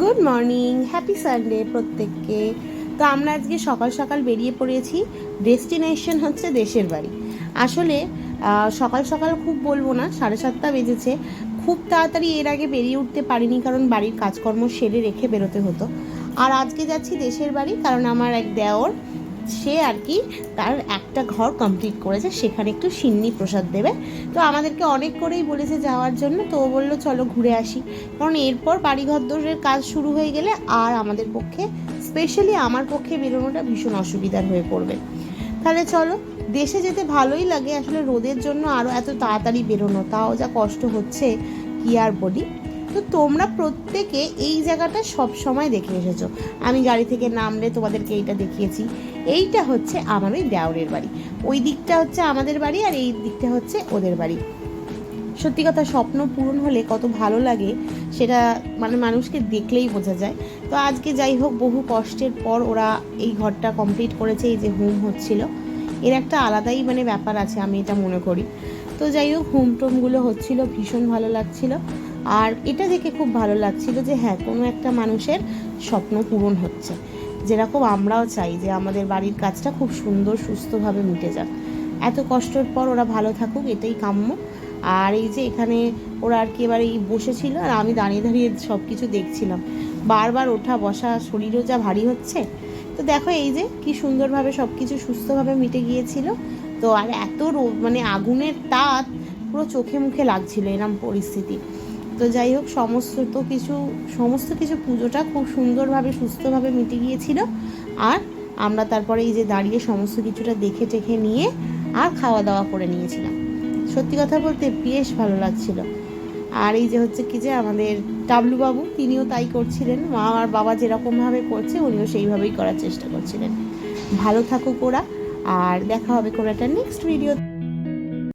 Good morning happy Sunday প্রত্যেককে। তো আমরা আজকে সকাল সকাল বেরিয়ে পড়েছি। ডেস্টিনেশন হচ্ছে দেশের বাড়ি। আসলে সকাল সকাল খুব বলব না, সাড়ে সাতটা বেজেছে। খুব তাড়াতাড়ি এর আগে বেরিয়ে উঠতে পারিনি কারণ বাড়ির কাজকর্ম সেরে রেখে বেরোতে হতো। আর আজকে যাচ্ছি দেশের বাড়ি কারণ আমার এক দেওর সে আর কি তার একটা ঘর কমপ্লিট করেছে, সেখানে একটু সিন্নি প্রসাদ দেবে। তো আমাদেরকে অনেক করেই বলেছে যাওয়ার জন্য, তো ও বলল, চলো ঘুরে আসি। কারণ এরপর বাড়িঘর দোরের কাজ শুরু হয়ে গেলে আর আমাদের পক্ষে স্পেশালি আমার পক্ষে বেরোনোটা ভীষণ অসুবিধার হয়ে পড়বে। তাহলে চলো, দেশে যেতে ভালোই লাগে, আসলে রোদের জন্য আরও এত তাড়াতাড়ি বেরোনো, তাও যা কষ্ট হচ্ছে, কি আর বলি? তো তোমরা প্রত্যেকে এই জায়গাটা সব সময় দেখে এসেছ। আমি গাড়ি থেকে নামলে তোমাদেরকে এইটা দেখিয়েছি। এইটা হচ্ছে আমার ওই দেওরের বাড়ি। ওই দিকটা হচ্ছে আমাদের বাড়ি আর এই দিকটা হচ্ছে ওদের বাড়ি। সত্যি কথা, স্বপ্ন পূরণ হলে কত ভালো লাগে, সেটা মানে মানুষকে দেখলেই বোঝা যায়। তো আজকে যাই হোক, বহু কষ্টের পর ওরা এই ঘরটা কমপ্লিট করেছে, এই যে হোম হচ্ছিল। এর একটা আলাদাই মানে ব্যাপার আছে, আমি এটা মনে করি। তো যাই হোক হোম টোমগুলো হচ্ছিল, ভীষণ ভালো লাগছিল। আর এটা দেখে খুব ভালো লাগছিল যে হ্যাঁ কোনো একটা মানুষের স্বপ্ন পূরণ হচ্ছে। যেরকম আমরাও চাই যে আমাদের বাড়ির কাজটা খুব সুন্দর, সুস্থভাবে মিটে যাক। এত কষ্টের পর ওরা ভালো থাকুক, এটাই কাম্য। আর এই যে এখানে ওরা আর কি এবার এই বসেছিল আর আমি দাঁড়িয়ে দাঁড়িয়ে সব কিছু দেখছিলাম। বারবার ওঠা, বসা, শরীরও যা ভারী হচ্ছে। তো দেখো এই যে কি সুন্দরভাবে সব কিছু সুস্থভাবে মিটে গিয়েছিল। তো আর এত মানে আগুনের তাপ পুরো চোখে মুখে লাগছিল এরম পরিস্থিতি। তো যাই হোক, সমস্ত তো কিছু, সমস্ত কিছু পুজোটা খুব সুন্দরভাবে, সুস্থভাবে মিটে গিয়েছিল। আর আমরা তারপরে এই যে দাঁড়িয়ে সমস্ত কিছুটা দেখে টেখে নিয়ে আর খাওয়া দাওয়া করে নিয়েছিলাম। সত্যি কথা বলতে বেশ ভালো লাগছিল। আর এই যে হচ্ছে কি যে আমাদের টাবলু বাবু তিনিও তাই করছিলেন। মা আর বাবা যেরকমভাবে করছে, উনিও সেইভাবেই করার চেষ্টা করছিলেন। ভালো থাকুক ওরা, আর দেখা হবে কোনো একটা নেক্সট ভিডিও